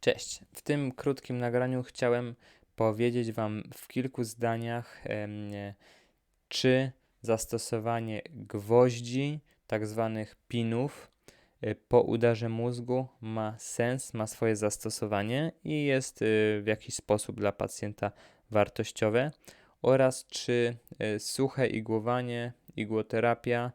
Cześć. W tym krótkim nagraniu chciałem powiedzieć Wam w kilku zdaniach, czy zastosowanie gwoździ, tak zwanych pinów, e, po udarze mózgu ma sens, ma swoje zastosowanie i jest e, w jakiś sposób dla pacjenta wartościowe, oraz czy e, suche igłowanie, igłoterapia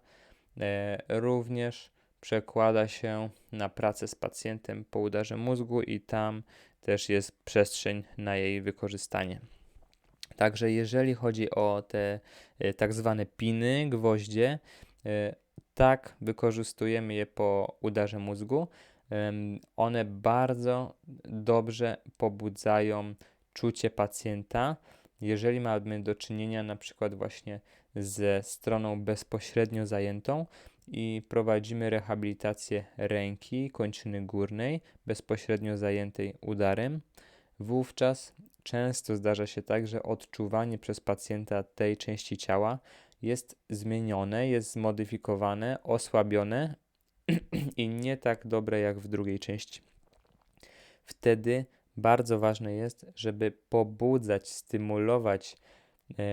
również przekłada się na pracę z pacjentem po udarze mózgu i tam też jest przestrzeń na jej wykorzystanie. Także jeżeli chodzi o te e, tak zwane piny, gwoździe, e, tak wykorzystujemy je po udarze mózgu. One bardzo dobrze pobudzają czucie pacjenta. Jeżeli mamy do czynienia na przykład właśnie ze stroną bezpośrednio zajętą, i prowadzimy rehabilitację ręki, kończyny górnej, bezpośrednio zajętej udarem. Wówczas często zdarza się tak, że odczuwanie przez pacjenta tej części ciała jest zmienione, jest zmodyfikowane, osłabione i nie tak dobre jak w drugiej części. Wtedy bardzo ważne jest, żeby pobudzać, stymulować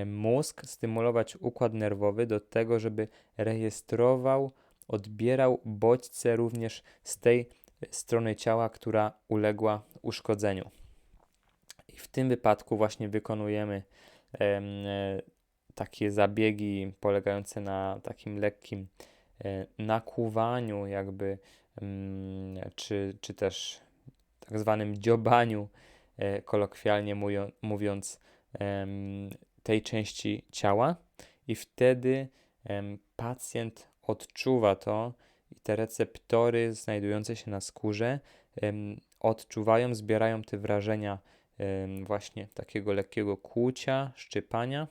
mózg, stymulować układ nerwowy do tego, żeby rejestrował, odbierał bodźce również z tej strony ciała, która uległa uszkodzeniu. I w tym wypadku właśnie wykonujemy e, takie zabiegi polegające na takim lekkim e, nakłuwaniu, jakby, mm, czy, czy też tak zwanym dziobaniu, e, kolokwialnie mówiąc, tej części ciała i wtedy pacjent odczuwa to i te receptory znajdujące się na skórze odczuwają, zbierają te wrażenia właśnie takiego lekkiego kłucia, szczypania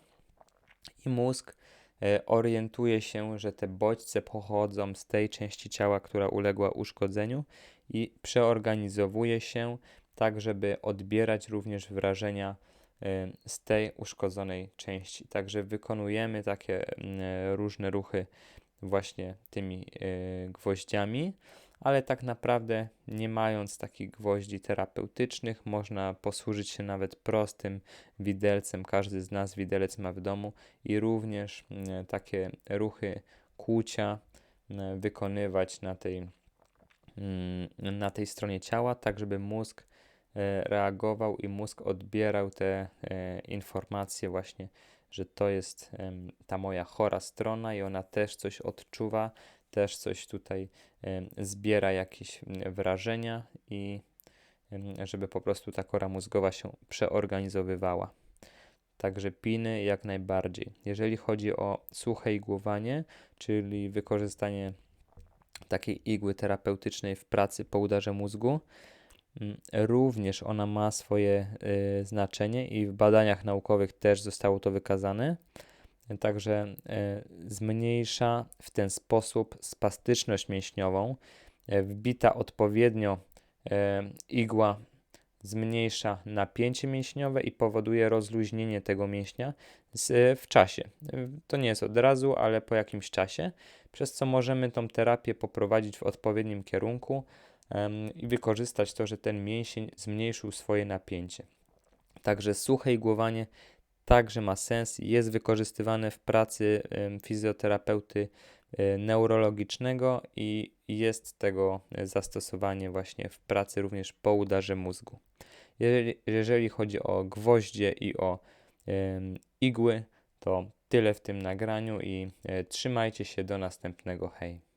i mózg e, orientuje się, że te bodźce pochodzą z tej części ciała, która uległa uszkodzeniu i przeorganizowuje się tak, żeby odbierać również wrażenia z tej uszkodzonej części. Także wykonujemy takie mm, różne ruchy właśnie tymi y, gwoździami, ale tak naprawdę nie mając takich gwoździ terapeutycznych, można posłużyć się nawet prostym widelcem. Każdy z nas widelec ma w domu i również mm, takie ruchy kłucia mm, wykonywać na tej, na tej stronie ciała, tak żeby mózg E, reagował i mózg odbierał te e, informacje właśnie, że to jest ta moja chora strona i ona też coś odczuwa, też coś tutaj zbiera jakieś wrażenia i żeby po prostu ta kora mózgowa się przeorganizowywała. Także piny jak najbardziej. Jeżeli chodzi o suche igłowanie, czyli wykorzystanie takiej igły terapeutycznej w pracy po udarze mózgu, również ona ma swoje y, znaczenie i w badaniach naukowych też zostało to wykazane. Także y, zmniejsza w ten sposób spastyczność mięśniową. Y, wbita odpowiednio igła zmniejsza napięcie mięśniowe i powoduje rozluźnienie tego mięśnia w czasie. To nie jest od razu, ale po jakimś czasie, przez co możemy tą terapię poprowadzić w odpowiednim kierunku i wykorzystać to, że ten mięsień zmniejszył swoje napięcie. Także suche igłowanie także ma sens, jest wykorzystywane w pracy fizjoterapeuty e, neurologicznego i jest tego zastosowanie właśnie w pracy również po udarze mózgu. Jeżeli, jeżeli chodzi o gwoździe i o igły, to tyle w tym nagraniu i e, trzymajcie się do następnego. Hej.